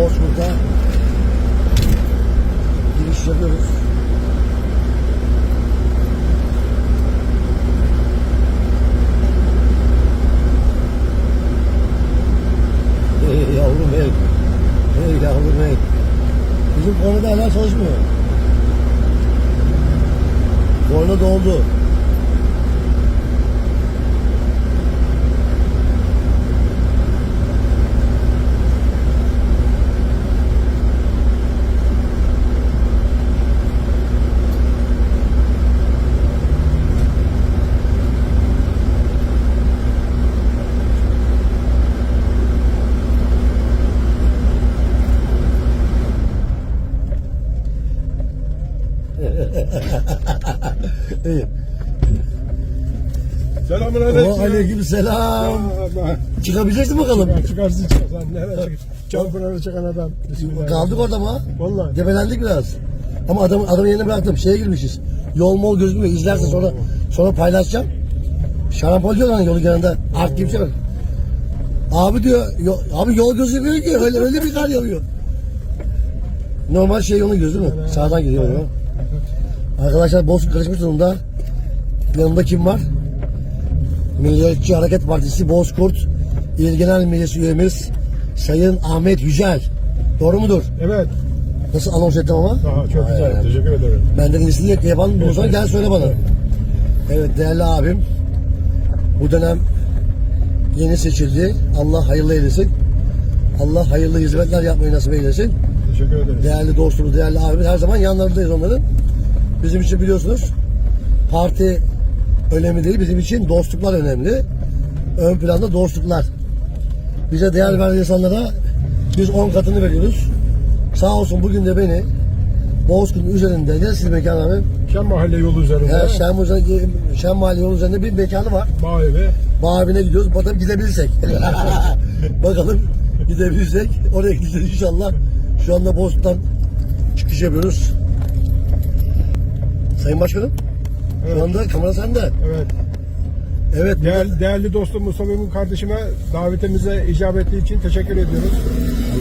Bozkurt'a giriş yapıyoruz. Hey yavrum hey. Hey yavrum hey. Bizim konuda hala çalışmıyor. Korna doldu. İyi. Selamun aleyküm. aleyküm selam. Çıkabileceksin bakalım. Ya çıkarsın çıkarsan. Nereye çık? Çamurlara çıkan adam. Bismillah. Kaldık orada mı? Vallahi. Gebelendik biraz. Ama adam adamın yerine bıraktım. Şeye girmişiz. Yol mol gözükmüyor. İzlersen sonra sonra paylaşacağım. Şarampol diyor lan yolun yanında. Art gibi şey var. Abi diyor, yo- abi yol gözükmüyor ki. Öyle öyle bir kar yağıyor. Normal şey yolun gözü mü? Sağdan gidiyor. ya. Arkadaşlar Bozkurt karışmış durumda. Yanımda kim var? Milliyetçi Hareket Partisi Bozkurt İl Genel Meclis üyemiz Sayın Ahmet Yücel. Doğru mudur? Evet. Nasıl anons ettim ama? Daha çok güzel. Aynen. Teşekkür ederim. Benden iyisini yapan bulursan gel söyle bana. Evet değerli abim. Bu dönem yeni seçildi. Allah hayırlı eylesin. Allah hayırlı hizmetler yapmayı nasip eylesin. Teşekkür ederim. Değerli dostumuz, değerli abimiz her zaman yanlarındayız onların. Bizim için biliyorsunuz parti önemli değil. Bizim için dostluklar önemli. Ön planda dostluklar. Bize değer veren insanlara biz 10 katını veriyoruz. Sağ olsun bugün de beni Bozkurt'un üzerinde neresi mekan abi? Şen mahalle yolu üzerinde. Ya Şen, Şen Mahalle yolu üzerinde bir mekanı var. Bağ evi. Bağ evine gidiyoruz. Bakalım gidebilirsek. Bakalım gidebilirsek. Oraya gideceğiz inşallah. Şu anda Bozkurt'tan çıkış yapıyoruz. Sayın Başkanım. Şu Evet. anda kamera sende. Evet. Evet. Değerli, değerli dostum Mustafa Emin kardeşime davetimize icap ettiği için teşekkür ediyoruz.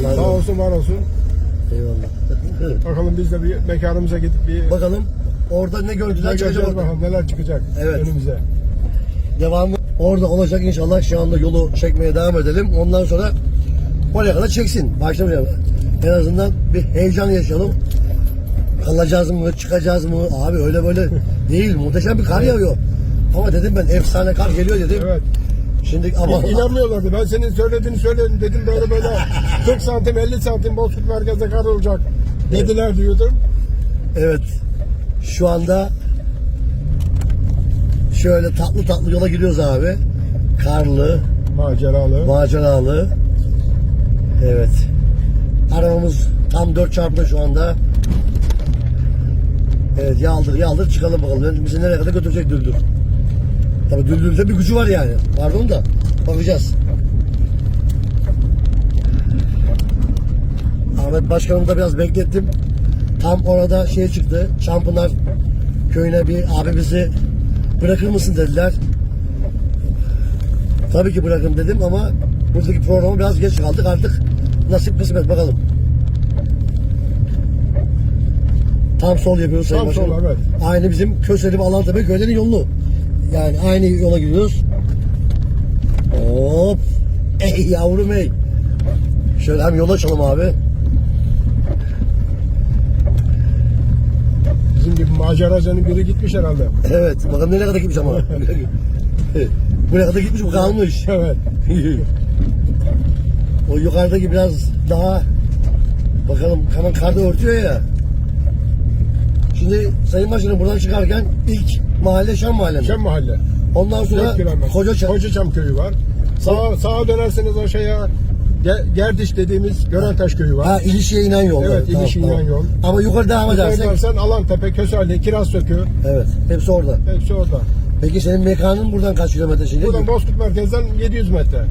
Allah Sağ olsun. var olsun. Eyvallah. Bakalım biz de bir mekanımıza gidip bir Bakalım orada ne görüntüler çıkacak orada. bakalım neler çıkacak Evet. önümüze. Devamı orada olacak inşallah. Şu anda yolu çekmeye devam edelim. Ondan sonra oraya kadar çeksin. Başlamayalım. En azından bir heyecan yaşayalım. Kalacağız mı, çıkacağız mı? Abi öyle böyle değil. Muhteşem bir kar yağıyor. Ama dedim ben efsane kar geliyor dedim. Evet. Şimdi ama İnanmıyorlardı. Ben senin söylediğini söyledim. Dedim böyle böyle 40 santim 50 santim Bozkurt merkezde kar olacak. Dediler diyordum. evet şu anda şöyle tatlı tatlı yola gidiyoruz abi. Karlı, Maceralı. maceralı. Evet. Arabamız tam 4 çarpıda şu anda. Evet yaldır yaldır çıkalım bakalım. Bizi nereye kadar götürecek Düldül. Tabii Düldül'de bir gücü var yani. Pardon da bakacağız. Ahmet Başkanımı da biraz beklettim. Tam orada şey çıktı. Çampınar köyüne bir abi bizi bırakır mısın dediler. Tabii ki bırakın dedim ama buradaki programa biraz geç kaldık artık nasip kısmet bakalım. Tam sol yapıyoruz Sayın Tam sol, evet. Aynı bizim Köseli ve Alantepe köylerin yolunu. Yani aynı yola gidiyoruz. Hop. Ey yavrum ey. Şöyle hem yola açalım abi. Bizim gibi maceracının biri gitmiş herhalde. Evet. Bakalım nereye kadar gitmiş ama. Buraya kadar gitmiş bu kalmış. Evet. o yukarıdaki biraz daha bakalım hemen karda örtüyor ya. Şimdi Sayın Başkanım buradan çıkarken ilk mahalle Şam mahalle mi? Şen mahalle. Ondan sonra 4 kilometre. Koca Çam. Kocaçam köyü var. Sağa, sağa dönerseniz aşağıya Ge- Gerdiş dediğimiz Görantaş köyü var. Ha ilişkiye inen yol. Evet, ilişkiye inen yol. Ama yukarı devam edersek. Dönersen Alantepe, Kösali, Kirazsökü Evet. Hepsi orada. hepsi orada. Peki senin mekanın buradan kaç kilometre şimdi? Buradan Bozkurt merkezden 700 metre.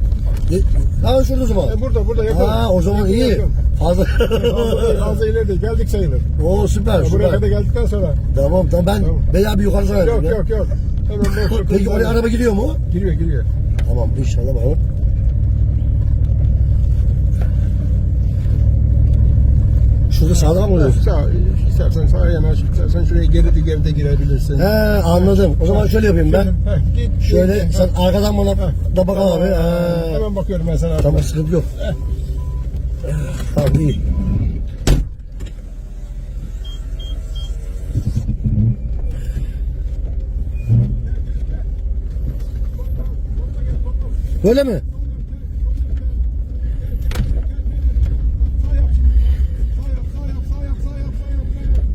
Ye- Ha şurada o zaman. E burada burada yakın. Ha o zaman iyi. yakın. Fazla. Fazla fazla ileri değil. Geldik sayılır. Oo süper Buraya süper. kadar geldikten sonra. Tamam tamam ben Tamam. veya bir yukarı sana Yok ya. yok yok. Hemen. Peki oraya araba gidiyor mu? Giriyor giriyor. Tamam inşallah bakalım. Sağdan mı oluyorsun? Sağ, istersen sağa yanaş, istersen şuraya geri de geride girebilirsin. He anladım. O zaman şöyle yapayım ben. Heh, git, Şöyle git. sen arkadan bana da bak abi. He. Hemen bakıyorum ben sana. Tamam sıkıntı yok. Tamam iyi. Böyle mi? Sağ yap şimdi. Sağ yap, sağ yap, sağ yap, sağ yap, sağ yap.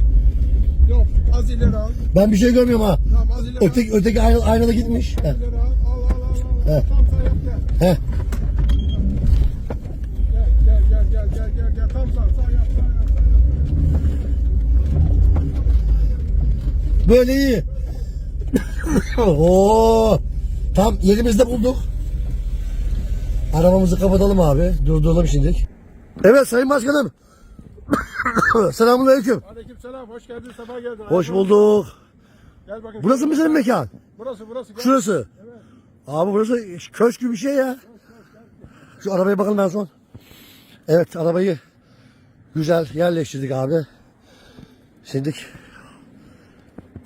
Yok, az ileri al. Ben bir şey görmüyorum ha. Tamam. Öteki, öteki ayna, aynada gitmiş. He. Sağ yap. Böyle iyi. Oo. Tam yerimizde bulduk. Arabamızı kapatalım abi. Durduralım şimdilik. Evet Sayın Başkanım. Selamun Aleyküm. Aleyküm selam, hoş geldin, sabah geldin. Hoş bulduk. Gel bakayım. Burası mı senin mekan? Burası, burası. Gel. Şurası. Abi burası köşk gibi bir şey ya. Şu arabaya bakalım en son. Evet arabayı güzel yerleştirdik abi. Şimdi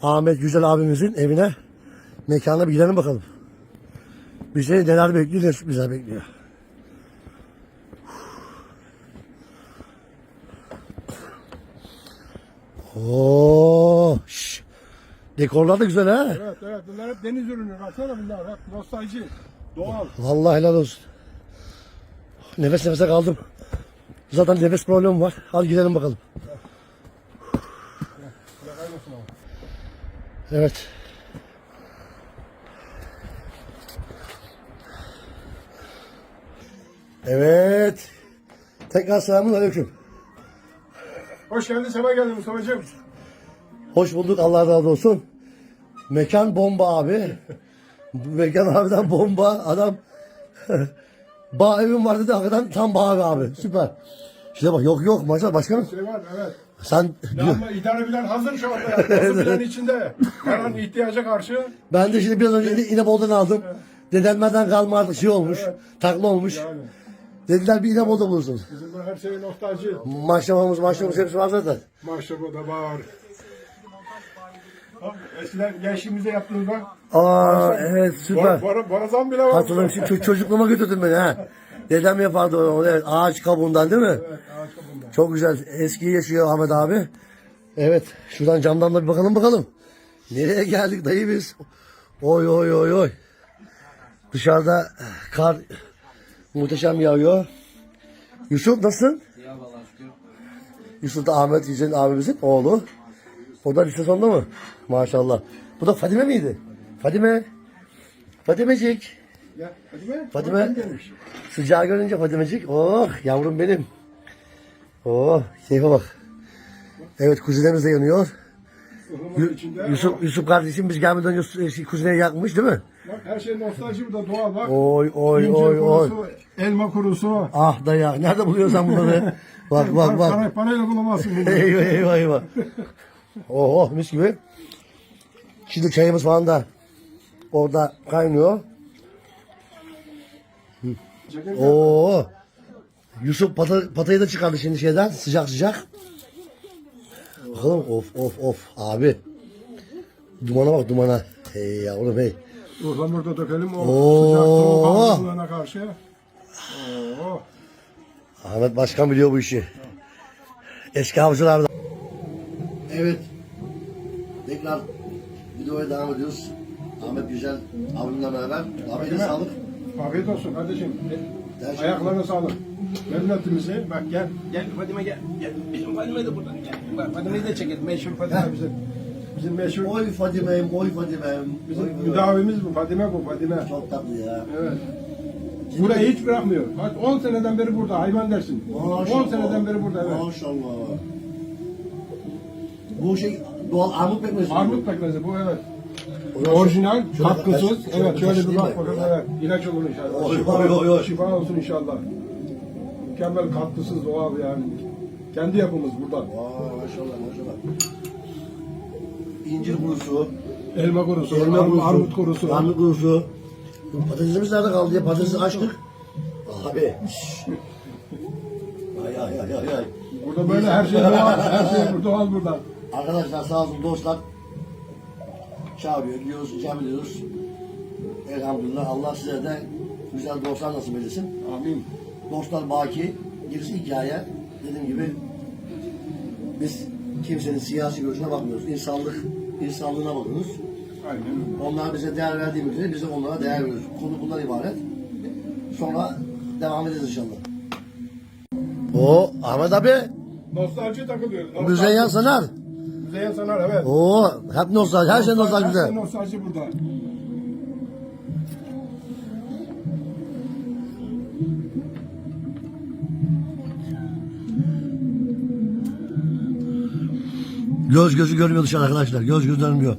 Ahmet Güzel abimizin evine mekana bir gidelim bakalım. Bizi neler bekliyor ne sürprizler bekliyor. Oo. Dekorlar da güzel ha. Evet, evet. Bunlar hep deniz ürünü. Baksana bunlar. Bak, nostalji. Doğal. Vallahi helal olsun. Nefes nefese kaldım. Zaten nefes problemi var. Hadi gidelim bakalım. Evet. Evet. Tekrar selamun aleyküm. Hoş geldin, sabah geldin Mustafa'cığım. Hoş bulduk Allah razı olsun. Mekan bomba abi. Mekan harbiden bomba. Adam bağ evim var dedi hakikaten tam bağ evi abi. Süper. İşte bak yok yok maşallah başkanım. Şey var, evet. Sen ama idare bilen hazır şu anda. Yani. Hazır bilen içinde. Her an ihtiyaca karşı. Ben de şimdi biraz önce İne- İnebolu'dan aldım. Dedemlerden kalma artık şey olmuş. Takla olmuş. Yani. Dediler bir İnebolu'da bulursun. Bizim bu her şey nostalji. Maşramamız maşramamız hepsi var zaten. Maşraba da var. Eskiden gençliğimizde yaptığımızda Aa evet süper. bar, bar, barazan bile var. Şimdi ço- çocukluğuma götürdün beni ha. Dedem yapardı onu evet ağaç kabuğundan değil mi? Evet, ağaç kabuğundan. Çok güzel. Eskiyi yaşıyor Ahmet abi. Evet. Şuradan camdan da bir bakalım bakalım. Nereye geldik dayı biz? Oy oy oy oy. Dışarıda kar muhteşem yağıyor. Yusuf nasılsın? Yusuf da Ahmet Yücel'in abimizin oğlu. O da lise sonunda mı? Maşallah. Bu da Fadime miydi? Fadime. Fadimecik. Ya. Fadime. Gelmiş? Sıcağı görünce Fadimecik. Oh yavrum benim. Oh keyfe bak. Evet kuzinemiz de yanıyor. Yusuf, Yusuf kardeşim biz gelmeden önce kuzineyi yakmış değil mi? Bak her şey nostalji bu da doğal bak. Oy oy İncir oy oy. kurusu, elma kurusu. Ah da ya nerede buluyorsun sen bunları? bak bak bak. Para, parayla bulamazsın bunu. eyvah eyvah eyvah. Oh oh mis gibi. Şimdi çayımız falan da orada kaynıyor. Oo. Yusuf pata, patayı da çıkardı şimdi şeyden sıcak sıcak. Bakalım of of of abi. Dumana bak dumana. Hey yavrum hey. Ihlamur da dökelim o Oo. sıcak soğuk havuzlarına karşı. Oo. Ahmet Başkan biliyor bu işi. Eski avcılar da. Evet. Tekrar videoya devam ediyoruz. Ahmet Güzel abimle beraber. Ahmet'e sağlık. Afiyet olsun kardeşim. Gerçekten. Ayaklarına sağlık. Memleketimizi bak gel. Gel Fadime gel. gel. Bizim Fadime de burada. Gel. Bak Fadime'yi de çekelim. Meşhur Fadime bizim. Bizim meşhur. Oy Fadime'm, oy Fadime'm. Bizim Oy, müdavimiz bu. Fadime bu. Fadime. Çok tatlı ya. Evet. Burayı hiç bırakmıyor. Bak 10 seneden beri burada. Hayvan dersin. 10 seneden beri burada. Evet. Maşallah. Bu şey doğal armut pekmezi. Armut pekmezi bu evet. Orijinal, katkısız. Evet şöyle bir bak bakalım. Evet. İlaç olur inşallah. Şifa, oy, oy, oy. şifa olsun inşallah. Mükemmel katkısız doğal yani. Kendi yapımız burada. Vay maşallah maşallah. İncir kurusu. Elma kurusu, Elma armut, kurusu. armut kurusu. Armut kurusu. Bu patatesimiz nerede kaldı ya? Patatesi açtık. Abi. ay ay ay ay ay. Burada böyle her şey doğal. Her şey doğal burada. Arkadaşlar sağ olsun dostlar. Çağırıyor, gidiyoruz, icap ediyoruz. Elhamdülillah Allah size de güzel dostlar nasip eylesin. Amin. Dostlar baki, gerisi hikaye. Dediğim gibi biz kimsenin siyasi görüşüne bakmıyoruz. İnsanlık, insanlığına bakıyoruz. Aynen öyle. Onlar bize değer verdiğimiz gibi biz de onlara değer veriyoruz. Konu bundan ibaret. Sonra devam edeceğiz inşallah. O Ahmet abi, Nostalji takılıyoruz. Müzeyyen Sanar. Müzeyyen Sanar evet. Oo, hep nostalji, her şey nostalji Her güzel. şey Nostalji burada. Göz gözü görmüyor dışarı arkadaşlar. Göz gözü dönmüyor.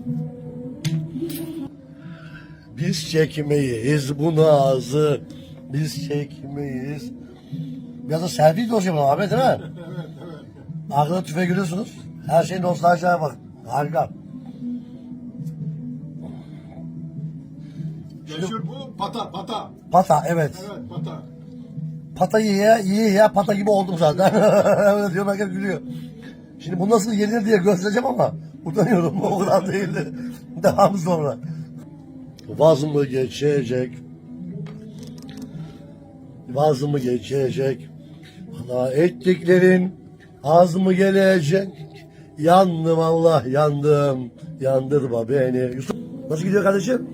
Biz çekmeyiz bu nazı. Biz çekmeyiz. Biraz da selfie de olacak abi değil mi? Evet evet. Arkada tüfeği görüyorsunuz. Her şey nostaljiye bak. Harika. Meşhur bu pata pata. Pata evet. Evet pata. Pata yiye yiye ya pata gibi oldum zaten. Öyle diyor herkes gülüyor. Şimdi bu nasıl yenir diye göstereceğim ama utanıyorum. O kadar değildi. Devamı sonra. Vaz mı geçecek? Vaz mı geçecek? Bana ettiklerin az mı gelecek? Yandım Allah yandım. Yandırma beni. Yusuf nasıl gidiyor kardeşim?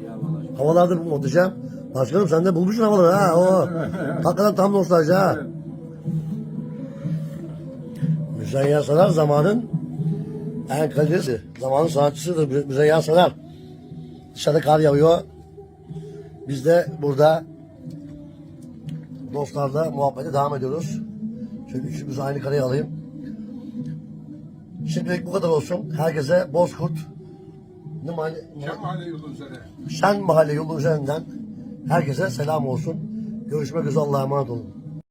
Havalardır muhteşem. Başkanım sen de bulmuşsun havaları ha. O. Hakikaten tam nostalji ha. Müzeyyen Sanar zamanın en kalitesi. Zamanın sanatçısıdır Mü- Müzeyyen Sanar. Dışarıda kar yağıyor. Biz de burada dostlarla muhabbete devam ediyoruz. Şöyle üçümüzü aynı kareye alayım. Şimdilik bu kadar olsun. Herkese Bozkurt mahalle, Şem mahalle yolu üzere. Şen Mahalle yolu üzerinden herkese selam olsun. Görüşmek üzere Allah'a emanet olun.